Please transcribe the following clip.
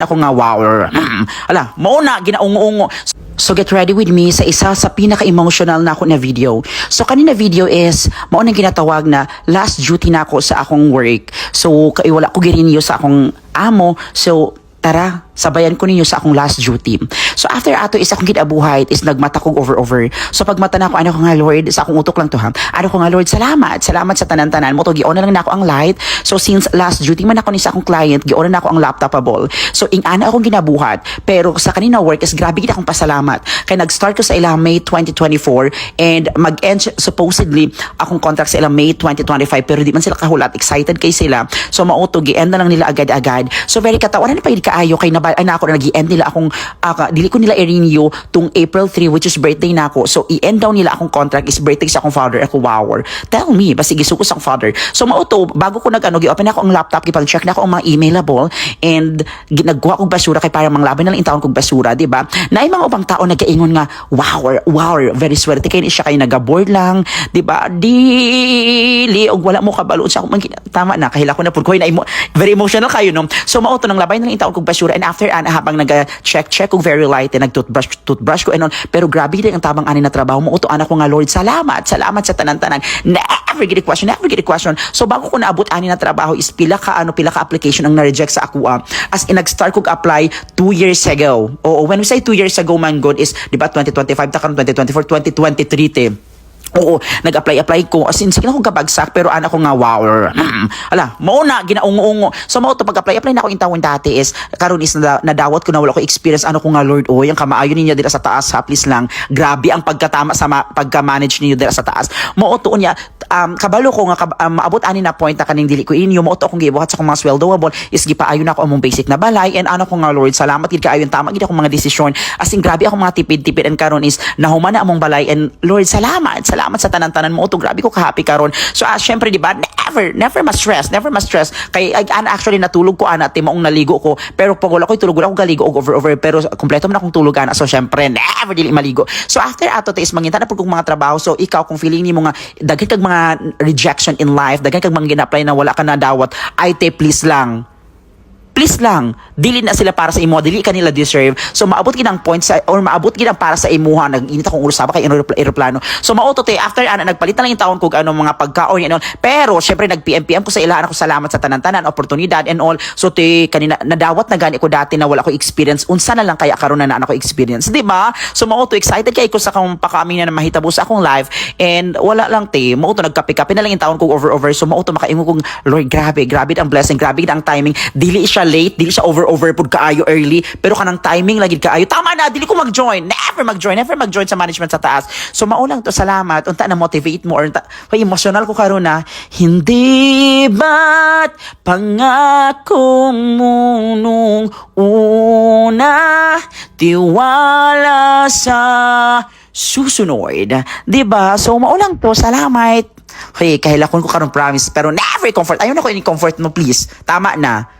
ako nga wow. Mm. Ala, mauna ginaungo-ungo. So get ready with me sa isa sa pinaka-emotional na ako na video. So kanina video is maunang ginatawag na last duty na ako sa akong work. So kay wala ko girinyo sa akong amo. So tara, sabayan ko ninyo sa akong last duty. So after ato is akong ginabuhay is nagmata kog over over. So pag mata na ko ano ko nga Lord, sa akong utok lang to ha. Ano ko nga Lord, salamat. Salamat sa tanan-tanan mo to gion na lang na ako ang light. So since last duty man ako ni sa akong client, gion na ako ang laptopable. So ing ana akong ginabuhat. Pero sa kanina work is grabe gid akong pasalamat. Kay nag-start ko sa ilang May 2024 and mag-end supposedly akong contract sa ilang May 2025 pero di man sila kahulat excited kay sila. So mauto gi-end na lang nila agad-agad. So very katawanan na pa gid kaayo kay nabal ay nako na gi-end nila akong ah, dili ko nila i-renew tung April 3 which is birthday nako. So i-end daw nila akong contract is birthday sa akong father. Ako wow. Tell me basi gisuko sa akong father. So mauto bago ko nag ano gi-open ako ang laptop gipag-check na ako ang mga emailable and ginagwa kog basura kay para manglaban na lang intawon kog basura, di ba? Na mga ubang tao nagaingon nga wow, wow, very swerte kay ni siya kay nagaboard lang, di ba? Dili og wala mo kabalo sa akong tama na kahila ko na pud ko na very emotional kayo no. So mauto nang labay na lang intawon kog basura and after an habang nag-check check kog very light and nag-toothbrush toothbrush ko and on pero grabe din ang tabang ani na trabaho mo. Uto anak ko nga Lord salamat salamat sa tanan-tanan never get a question never get a question. So bago ko naabot ani na trabaho is pila ka ano pila ka application ang na-reject sa ako ah. as in nag-start kog apply 2 years ago. Oo when we say 2 years ago man god is di ba 2025 ta karon 2024 2023 te Oo, nag-apply-apply ko. As in, sige na akong kabagsak, pero anak ko nga, wow. Mm. Ala, mauna, ginaungo-ungo. So, mao to pag-apply-apply na ako intawon dati is, karon is nada, nadawat ko na wala ko experience. Ano ko nga, Lord, oh, yung kamaayo ninyo dira sa taas, ha, please lang. Grabe ang pagkatama sa ma- pagka-manage ninyo dira sa taas. Mao to niya, um, kabalo ko nga, kab- um, maabot ani na point na kaning dili ko inyo, mao to akong gibuhat sa akong mga sweldoable, is gipaayo na ako among basic na balay, and ano ko nga, Lord, salamat gid kaayo tama gid akong mga desisyon. As in, grabe akong mga tipid-tipid, and karon is, nahuman na among balay, and Lord, salamat, salamat sa tanan-tanan mo. To grabe ko ka-happy karon so ah, syempre di ba never never mas stress never mas stress. Kay ay, ana actually natulog ko ana ti maong naligo ko. Pero pag wala ko tulog wala ko galigo og over over. Pero kompleto man akong tulog ana. So syempre never dili maligo. So after ato tis manginta na kong mga trabaho. So ikaw kung feeling nimo nga daghan kag mga rejection in life daghan kag mga gina-apply na wala ka na dawat ay te please lang please lang, dili na sila para sa imo, dili ka nila deserve. So maabot gid ang point sa or maabot gid ang para sa imuha, nag-init akong ulo sa kay aeroplano. So mauto te after ana nagpalit na lang yung taon kog ano mga pagkaon yan. Pero syempre nag PM ko sa ilahan ako salamat sa tanan-tanan, oportunidad and all. So te kanina nadawat na gani ko dati na wala ko experience. Unsa na lang kaya karon na na ako experience, di ba? So mauto excited kay ko sa kung pakaamin na mahitabo sa akong live and wala lang te, mauto nagkape-kape na lang taon kog over over. So mauto makaingo kong Lord grabe, grabe ang blessing, grabe ang timing. Dili siya late, dili siya over over pud kaayo early, pero kanang timing lagi kaayo. Tama na, dili ko mag-join. Never mag-join, never mag-join sa management sa taas. So maulang to salamat, unta na motivate mo or unta, emotional ko karon na. Hindi ba't pangako mo nung una tiwala sa susunod. 'Di ba? So maulang to, salamat. Hoy, kahilakon ko karon promise pero never comfort. Ayaw na ko ini comfort mo please. Tama na.